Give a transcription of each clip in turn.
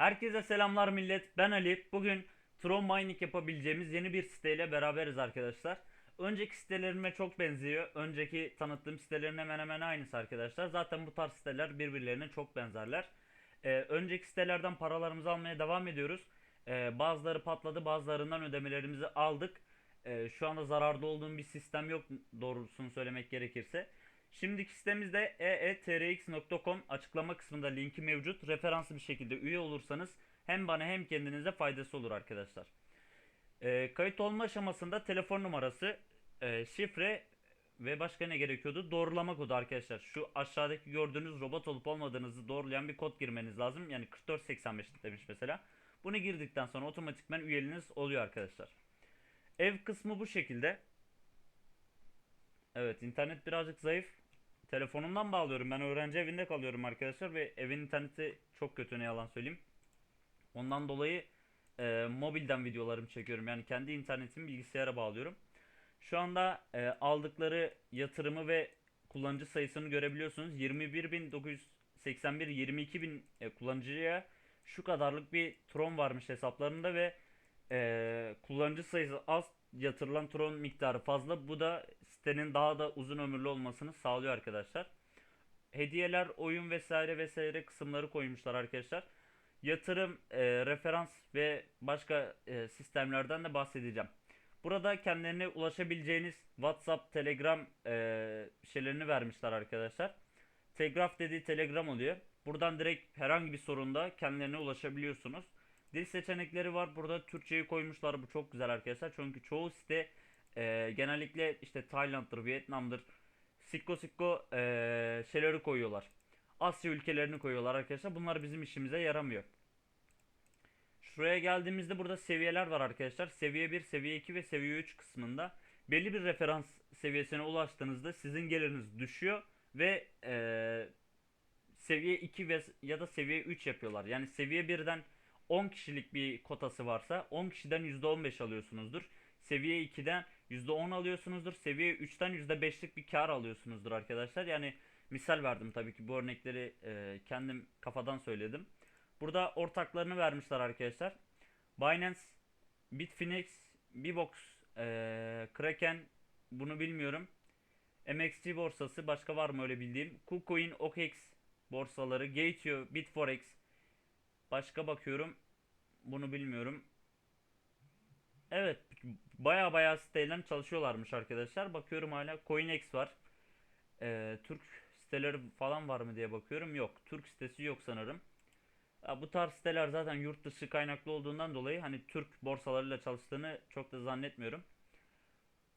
Herkese selamlar millet. Ben Ali. Bugün Tron Mining yapabileceğimiz yeni bir siteyle beraberiz arkadaşlar. Önceki sitelerime çok benziyor. Önceki tanıttığım sitelerin hemen hemen aynısı arkadaşlar. Zaten bu tarz siteler birbirlerine çok benzerler. Ee, önceki sitelerden paralarımızı almaya devam ediyoruz. Ee, bazıları patladı, bazılarından ödemelerimizi aldık. Ee, şu anda zararda olduğum bir sistem yok doğrusunu söylemek gerekirse. Şimdiki sitemizde E eetrx.com açıklama kısmında linki mevcut. Referanslı bir şekilde üye olursanız hem bana hem kendinize faydası olur arkadaşlar. Ee, kayıt olma aşamasında telefon numarası, e, şifre ve başka ne gerekiyordu? Doğrulama kodu arkadaşlar. Şu aşağıdaki gördüğünüz robot olup olmadığınızı doğrulayan bir kod girmeniz lazım. Yani 4485 demiş mesela. Bunu girdikten sonra otomatikman üyeliğiniz oluyor arkadaşlar. Ev kısmı bu şekilde. Evet internet birazcık zayıf. Telefonumdan bağlıyorum. Ben öğrenci evinde kalıyorum arkadaşlar ve evin interneti çok kötü ne yalan söyleyeyim. Ondan dolayı e, mobilden videolarımı çekiyorum. Yani kendi internetimi bilgisayara bağlıyorum. Şu anda e, aldıkları yatırımı ve kullanıcı sayısını görebiliyorsunuz. 21.981 22.000 e, kullanıcıya şu kadarlık bir Tron varmış hesaplarında ve e, kullanıcı sayısı az yatırılan Tron miktarı fazla. Bu da sitenin daha da uzun ömürlü olmasını sağlıyor arkadaşlar. Hediyeler, oyun vesaire vesaire kısımları koymuşlar arkadaşlar. Yatırım, e, referans ve başka e, sistemlerden de bahsedeceğim. Burada kendilerine ulaşabileceğiniz WhatsApp, Telegram e, şeylerini vermişler arkadaşlar. Telegraf dediği Telegram oluyor. Buradan direkt herhangi bir sorunda kendilerine ulaşabiliyorsunuz. Dil seçenekleri var. Burada Türkçeyi koymuşlar. Bu çok güzel arkadaşlar. Çünkü çoğu site e, genellikle işte Tayland'dır, Vietnam'dır. Sikko sikko e, şeyleri koyuyorlar. Asya ülkelerini koyuyorlar arkadaşlar. Bunlar bizim işimize yaramıyor. Şuraya geldiğimizde burada seviyeler var arkadaşlar. Seviye 1, seviye 2 ve seviye 3 kısmında belli bir referans seviyesine ulaştığınızda sizin geliriniz düşüyor ve e, seviye 2 ve ya da seviye 3 yapıyorlar. Yani seviye 1'den 10 kişilik bir kotası varsa 10 kişiden %15 alıyorsunuzdur. Seviye 2'den %10 alıyorsunuzdur. Seviye 3'ten %5'lik bir kar alıyorsunuzdur arkadaşlar. Yani misal verdim tabii ki bu örnekleri e, kendim kafadan söyledim. Burada ortaklarını vermişler arkadaşlar. Binance, Bitfinex, Bbox, e, Kraken bunu bilmiyorum. MXC borsası başka var mı öyle bildiğim. KuCoin, OKEx borsaları, Gateo, Bitforex. Başka bakıyorum. Bunu bilmiyorum. Evet, baya baya siteyle çalışıyorlarmış arkadaşlar. Bakıyorum hala CoinEx var. Ee, Türk siteleri falan var mı diye bakıyorum. Yok. Türk sitesi yok sanırım. Ya bu tarz siteler zaten yurt dışı kaynaklı olduğundan dolayı hani Türk borsalarıyla çalıştığını çok da zannetmiyorum.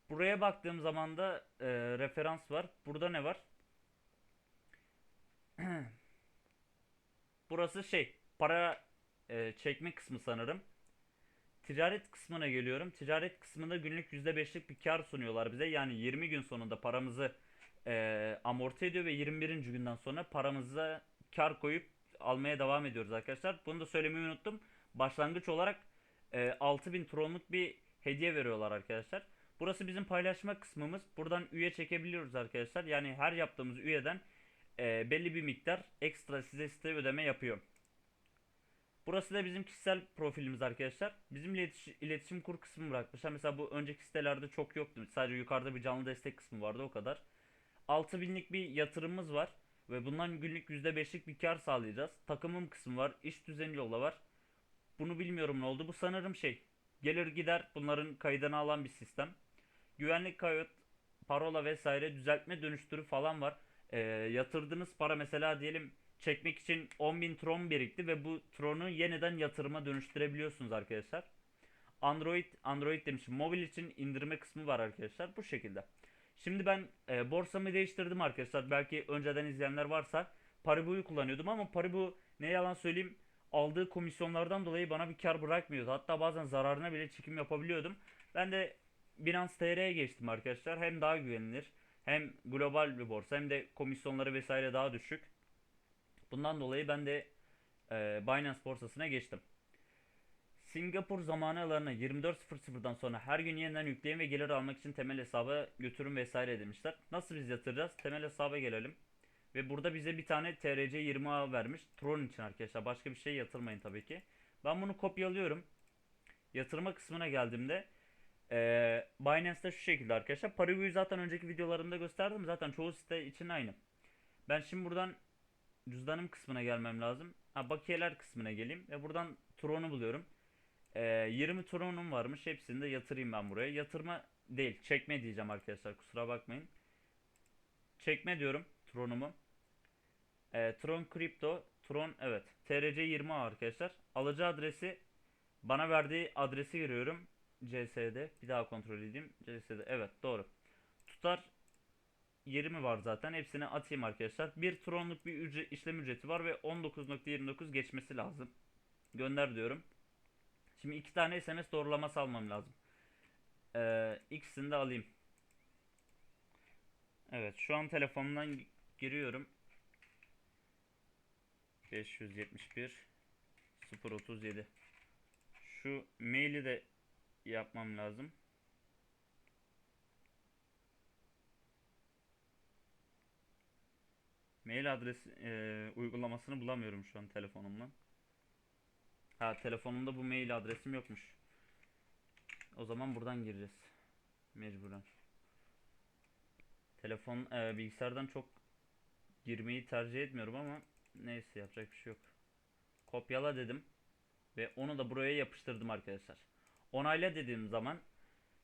Buraya baktığım zaman da e, referans var. Burada ne var? Burası şey para e, çekme kısmı sanırım. Ticaret kısmına geliyorum. Ticaret kısmında günlük %5'lik bir kar sunuyorlar bize. Yani 20 gün sonunda paramızı e, amorti ediyor ve 21. günden sonra paramıza kar koyup almaya devam ediyoruz arkadaşlar. Bunu da söylemeyi unuttum. Başlangıç olarak e, 6000 tronluk bir hediye veriyorlar arkadaşlar. Burası bizim paylaşma kısmımız. Buradan üye çekebiliyoruz arkadaşlar. Yani her yaptığımız üyeden e, belli bir miktar ekstra size site ödeme yapıyor. Burası da bizim kişisel profilimiz arkadaşlar. Bizim iletiş- iletişim kur kısmı bırakmışlar. Mesela bu önceki sitelerde çok yoktu. Sadece yukarıda bir canlı destek kısmı vardı o kadar. 6000'lik bir yatırımımız var. Ve bundan günlük %5'lik bir kar sağlayacağız. Takımım kısmı var. iş düzeni yola var. Bunu bilmiyorum ne oldu. Bu sanırım şey. Gelir gider bunların kaydını alan bir sistem. Güvenlik kayıt, parola vesaire düzeltme dönüştürü falan var. Ee, yatırdığınız para mesela diyelim çekmek için 10.000 tron birikti ve bu tronu yeniden yatırıma dönüştürebiliyorsunuz arkadaşlar. Android Android demişim. Mobil için indirme kısmı var arkadaşlar. Bu şekilde. Şimdi ben e, borsamı değiştirdim arkadaşlar. Belki önceden izleyenler varsa Paribu'yu kullanıyordum ama Paribu ne yalan söyleyeyim aldığı komisyonlardan dolayı bana bir kar bırakmıyordu. Hatta bazen zararına bile çekim yapabiliyordum. Ben de Binance TR'ye geçtim arkadaşlar. Hem daha güvenilir hem global bir borsa hem de komisyonları vesaire daha düşük. Bundan dolayı ben de e, Binance borsasına geçtim. Singapur zamanı alanına 24.00'dan sonra her gün yeniden yükleyin ve gelir almak için temel hesaba götürün vesaire demişler. Nasıl biz yatıracağız? Temel hesaba gelelim. Ve burada bize bir tane TRC 20A vermiş. Tron için arkadaşlar. Başka bir şey yatırmayın tabii ki. Ben bunu kopyalıyorum. Yatırma kısmına geldiğimde eee Binance'da şu şekilde arkadaşlar. Paribu'yu zaten önceki videolarımda gösterdim. Zaten çoğu site için aynı. Ben şimdi buradan cüzdanım kısmına gelmem lazım. Ha bakiyeler kısmına geleyim ve buradan Tron'u buluyorum. Eee 20 Tron'um varmış. Hepsini de yatırayım ben buraya. Yatırma değil, çekme diyeceğim arkadaşlar. Kusura bakmayın. Çekme diyorum Tron'umu. Eee, Tron Crypto, Tron evet. TRC 20 arkadaşlar. Alıcı adresi bana verdiği adresi giriyorum. CS'de. Bir daha kontrol edeyim. CS'de. Evet doğru. Tutar 20 var zaten. Hepsini atayım arkadaşlar. Bir Tron'luk bir ücret, işlem ücreti var ve 19.29 geçmesi lazım. Gönder diyorum. Şimdi iki tane SMS doğrulaması almam lazım. Ee, ikisini de alayım. Evet şu an telefonumdan gi- giriyorum. 571 037 Şu maili de yapmam lazım. Mail adresi e, uygulamasını bulamıyorum şu an telefonumdan. Ha telefonumda bu mail adresim yokmuş. O zaman buradan gireceğiz. Mecburen. Telefon e, bilgisayardan çok girmeyi tercih etmiyorum ama neyse yapacak bir şey yok. Kopyala dedim ve onu da buraya yapıştırdım arkadaşlar. Onayla dediğim zaman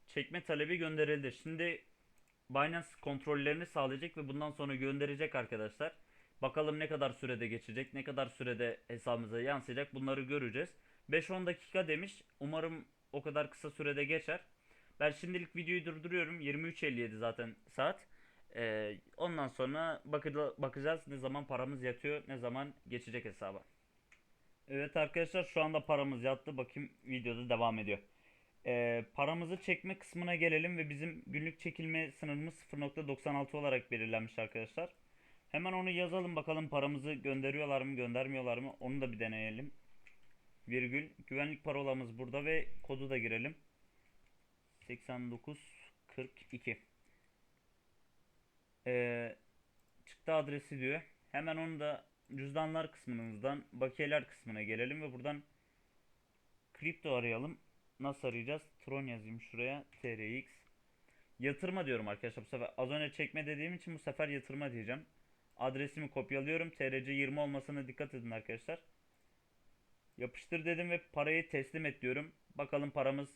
çekme talebi gönderildi. Şimdi Binance kontrollerini sağlayacak ve bundan sonra gönderecek arkadaşlar. Bakalım ne kadar sürede geçecek, ne kadar sürede hesabımıza yansıyacak bunları göreceğiz. 5-10 dakika demiş. Umarım o kadar kısa sürede geçer. Ben şimdilik videoyu durduruyorum. 23.57 zaten saat. Ee, ondan sonra bakacağız ne zaman paramız yatıyor, ne zaman geçecek hesaba. Evet arkadaşlar şu anda paramız yattı. Bakayım videoda devam ediyor. Ee, paramızı çekme kısmına gelelim ve bizim günlük çekilme sınırımız 0.96 olarak belirlenmiş arkadaşlar. Hemen onu yazalım bakalım paramızı gönderiyorlar mı göndermiyorlar mı onu da bir deneyelim. Virgül güvenlik parolamız burada ve kodu da girelim. 8942 ee, çıktı adresi diyor. Hemen onu da cüzdanlar kısmımızdan bakiyeler kısmına gelelim ve buradan kripto arayalım. Nasıl arayacağız? Tron yazayım şuraya. TRX. Yatırma diyorum arkadaşlar bu sefer. Az önce çekme dediğim için bu sefer yatırma diyeceğim. Adresimi kopyalıyorum. TRC 20 olmasına dikkat edin arkadaşlar. Yapıştır dedim ve parayı teslim et diyorum. Bakalım paramız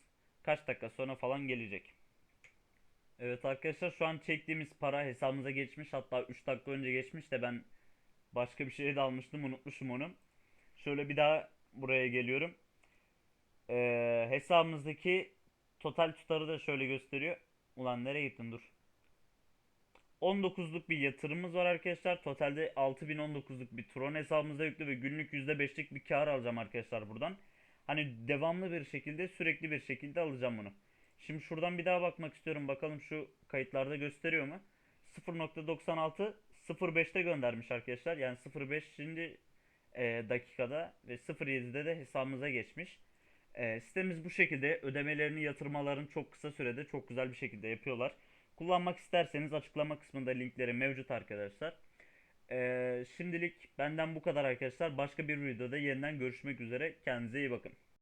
kaç dakika sonra falan gelecek. Evet arkadaşlar şu an çektiğimiz para hesabımıza geçmiş. Hatta 3 dakika önce geçmiş de ben başka bir şey de almıştım unutmuşum onu. Şöyle bir daha buraya geliyorum. Ee, hesabımızdaki total tutarı da şöyle gösteriyor. Ulan nereye gittin dur. 19'luk bir yatırımımız var arkadaşlar. Totalde 6019'luk bir Tron hesabımızda yüklü ve günlük %5'lik bir kar alacağım arkadaşlar buradan. Hani devamlı bir şekilde sürekli bir şekilde alacağım bunu. Şimdi şuradan bir daha bakmak istiyorum. Bakalım şu kayıtlarda gösteriyor mu? 0.96 05'te göndermiş arkadaşlar. Yani 05 şimdi e, dakikada ve 07'de de hesabımıza geçmiş. E, sitemiz bu şekilde ödemelerini yatırmalarını çok kısa sürede çok güzel bir şekilde yapıyorlar. Kullanmak isterseniz açıklama kısmında linkleri mevcut arkadaşlar. E, şimdilik benden bu kadar arkadaşlar. Başka bir videoda yeniden görüşmek üzere. Kendinize iyi bakın.